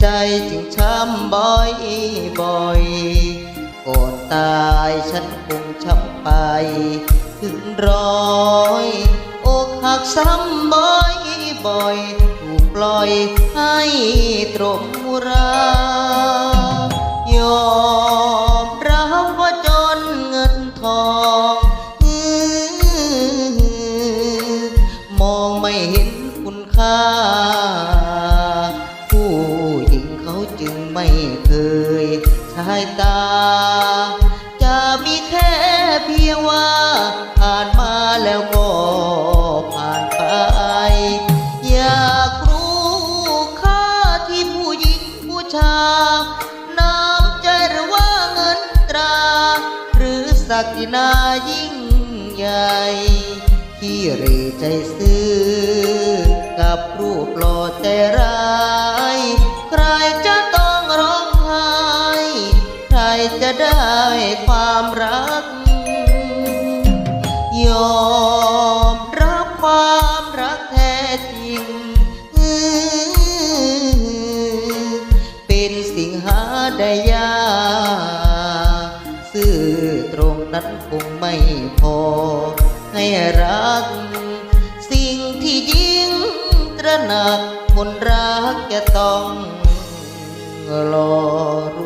ใจจึงช้ำบ่อยบ่อยก่อนตายฉันคงช้ำไป ถึงร้อยอกหักซ้ำบ่อยบ่อยถูกปล่อยให้ตรงรา ค่า ผู้หญิงเขาจึงไม่เคยชายตา จะมีแค่เพียงว่า ผ่านมาแล้วก็ผ่านไป อยากรู้ค่าที่ผู้หญิงผู้ชายน้ำใจหรือว่าเงินตรา หรือศักดินายิ่งใหญ่ที่เรใจซื้อ จะได้ความรัก ยอมรับความรักแท้จริง เป็นสิ่งหาได้ยากซื่อตรงนั้นคงไม่พอ ให้รัก สิ่งที่ยิ่งตระหนักคนรักจะต้องรอรู้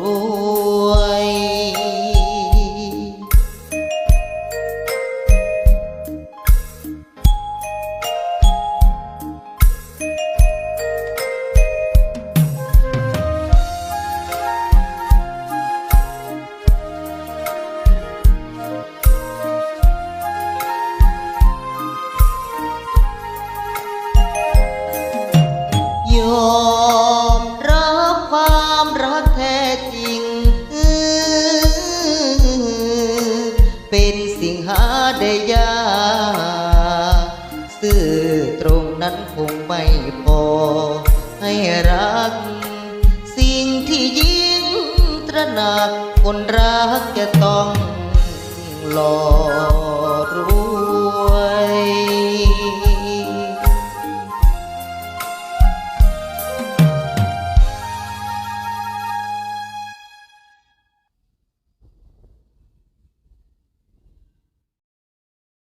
ยอมรับความรักแท้จริง เป็นสิ่งหาได้ยากซื่อตรงนั้นคงไม่พอ ให้รัก สิ่งที่ยิ่งตระหนักคนรักจะต้องรอก